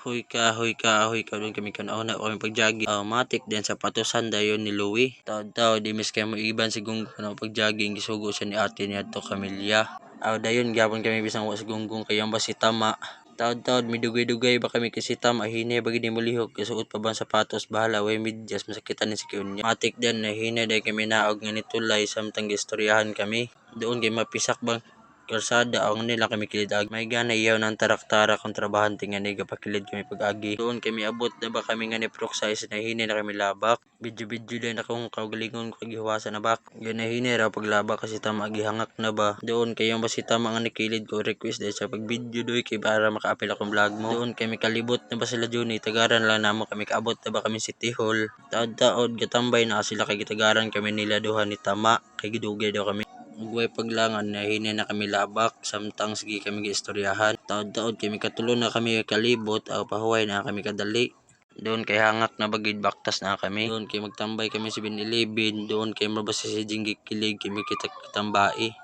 Huy ka, huy ka, huy ka. Doon kami kanaw na kami pag-jogging. Uh, matik din sa patusan dayon ni Louie. Taw-taw, di mis kayo mo iban si Gunggong na pag-jogging. Gisugo siya ni ate niya to Camilla. Aw dayon gyapon kami bisang wa si Gunggong kay ang ba si Tama. Taod-taod, midugay-dugay ba kami kasi Tama. Hine ba gini mo lihok. Kasuot pa ba sapatos. Bahala, way medyas. Masakitan ni si Kunya. Matik din na hine dahil kami naog nga nitulay. Samtang gistoryahan kami. Doon kay mapisak bang kalsada ang nila kami kilid agi. May gana iyaw ng tarak-tara kung trabahante nga niga pakilid kami pag-agi. Doon kami abot na ba kami nga ni proxize na hine na kami labak. Bidyo-bidyo din akong kaugalingon ko gihuwasan na bak. Yan na hine raw paglabak kasi tama gihangak na ba. Doon kayo ba si tama nga nikilid ko request dahil sa pag-video doy kay para maka-apil akong vlog mo. Doon kami kalibot na ba sila Juni. Tagaran lang namo kami kaabot na ba kami City Hall. Taod-taod gatambay na sila kay gitagaran kami nila duha ni tama kay gidugay daw kami. Ugway paglangan na hine na kami labak samtang sige kami giistoryahan. Taod-taod kami katulo na kami kalibot aw pahuway na kami kadali. Doon kay hangak na bagid baktas na kami. Doon kay magtambay kami sa 7-Eleven. Doon kay mabasa si Jinggi kilig kami kita kitambai.